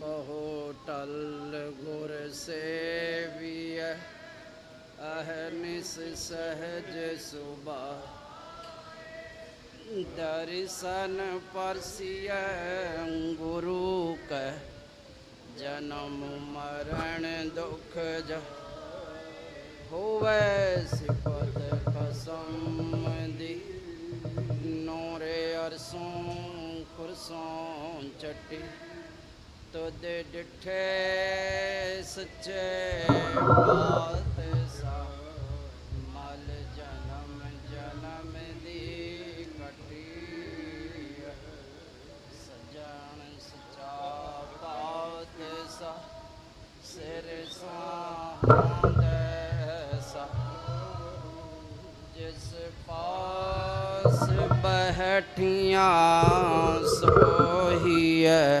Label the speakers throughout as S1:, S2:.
S1: ਕਹੋ ਟਲ ਗੁਰ ਸੇਵੀਐ ਅਹਨਿਸ ਸਹਜ ਸੁਬਾ ਦਰਸ਼ਨ ਪਰਸੀਐ ਗੁਰੂ ਕੈ, ਜਨਮ ਮਰਨ ਦੁਖ ਜ। ਹੋਵੇ ਸਿਫਤ ਖਸਮ ਦੀ, ਨੂਰੇ ਅਰਸੋਂ ਕੁਰਸੋਂ ਚੱਟੀ। ਤੁਧ ਡਿਠੇ ਸੱਚੇ ਬਾਤ ਸਾ ਮਲ ਜਨਮ ਜਨਮ ਦੀ ਕਟੀ ਸਜਣ ਸਚਾ ਬਾਤ ਸਾ, ਸਿਰ ਸਾਹੰਦ ਸਾ। ਜਿਸ ਪਾਸ ਬਹਿਠੀਆਂ ਸੋਹੀਐ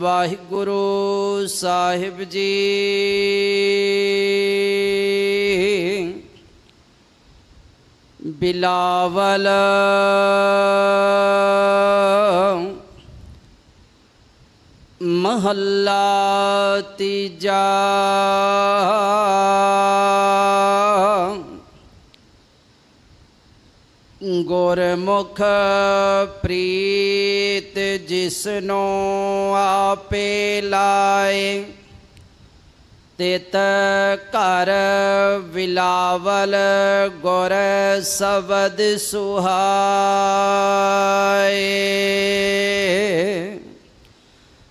S1: ਵਾਹਿਗੁਰੂ ਸਾਹਿਬ ਜੀ। ਬਿਲਾਵਲ ਮਹੱਲਾ ਤੀਜਾ। ਗੁਰਮੁਖ ਪ੍ਰੀਤ ਜਿਸਨੋ ਆਪੇ ਲਾਏ ਤਿਤ ਘਰ ਵਿਲਾਵਲ ਗੁਰ ਸਬਦ ਸੁਹਾਏ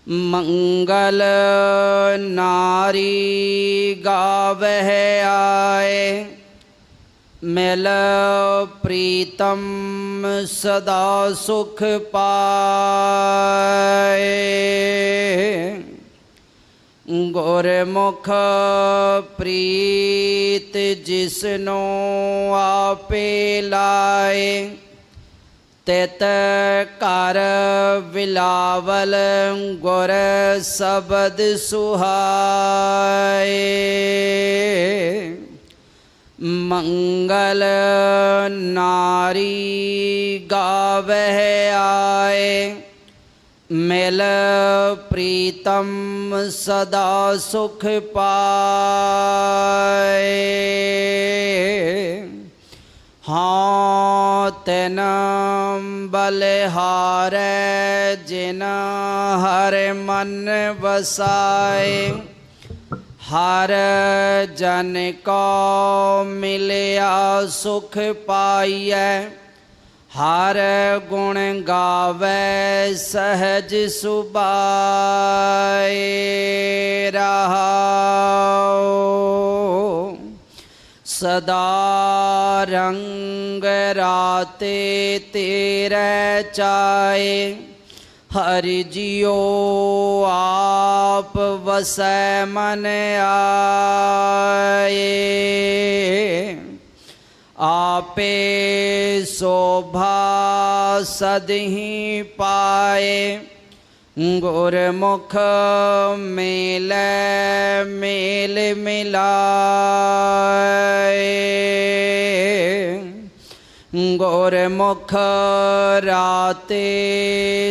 S1: ਮੰਗਲ ਨਾਰੀ ਗਾਵਹਿ ਆਏ मिल प्रीतम सदा सुख पाए गोरमुख प्रीत जिसनो आपे लाए, तित कर विलावल गुर शबद सुहाय मंगल नारी गावह आए। मिल प्रीतम सदा सुख पाए। हाँ तेन बलहार जिन हर मन बसाए। हर जन को मिलया सुख पाइय हर गुण गावे सहज सुबाए रहा। सदा रंग राते तेरे चाए। हर जियो आप वसै मन आए। आपे शोभा सदही पाए। गुरमुख मेल मेल मिलाए। गोरमुख राते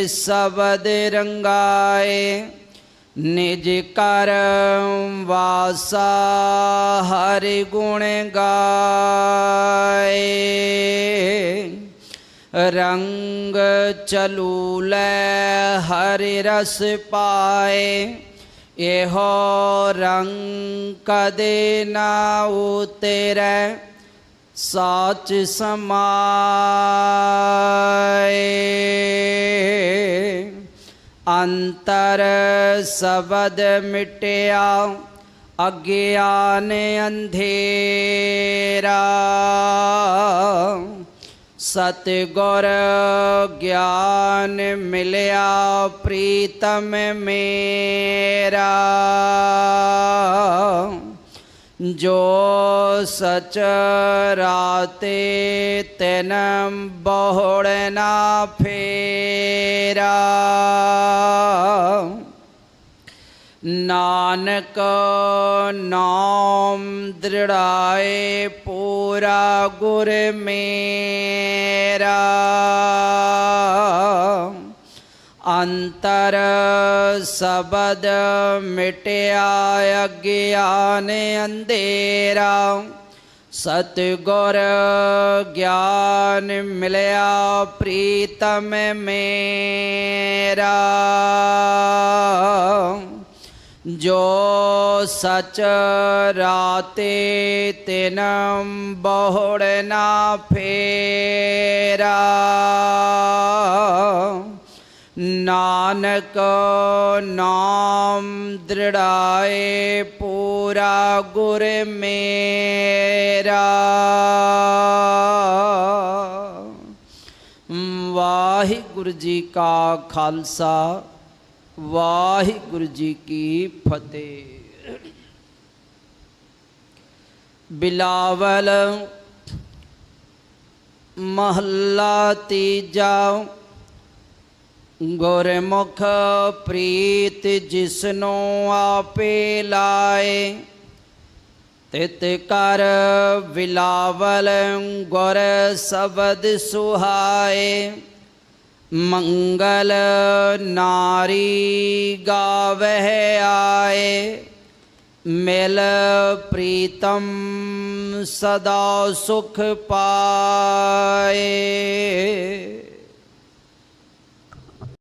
S1: सबद रंगाए, निज कर वासा हरि गुण गाए। रंग चलू हरि रस पाए, एहो रंग कदे ना उतरे। साच समाए अंतर सबद मिटया अज्ञान अंधेरा। सतगुर ज्ञान मिलया प्रीतम मेरा। जो सच राते तेन बहुड़ना फेरा। नानक नाम दृढ़ाए पूरा गुर मेरा। ਅੰਤਰ ਸਬਦ ਮਿਟਿਆ ਅਗਿਆਨ ਅੰਧੇਰਾ। ਸਤਿਗੁਰ ਗਿਆਨ ਮਿਲਿਆ ਪ੍ਰੀਤਮ ਮੇਰਾ। ਜੋ ਸਚ ਰਾਤੇ ਤਿਨ ਬਹੁੜ ਨਾ ਫੇਰਾ। नानक नाम दृढ़ाए पूरा गुर मेरा। वाहिगुरु जी का खालसा, वाहिगुरु जी की फतेह। बिलावल, महल्ला तीजा ਗੁਰਮੁਖ ਪ੍ਰੀਤ ਜਿਸਨੂੰ ਆਪੇ ਲਾਏ ਤਿਤ ਕਰ ਬਿਲਾਵਲ ਗੁਰ ਸ਼ਬਦ ਸੁਹਾਏ ਮੰਗਲ ਨਾਰੀ ਗਾਵਹਿ ਆਏ ਮਿਲ ਪ੍ਰੀਤਮ ਸਦਾ ਸੁਖ ਪਾਏ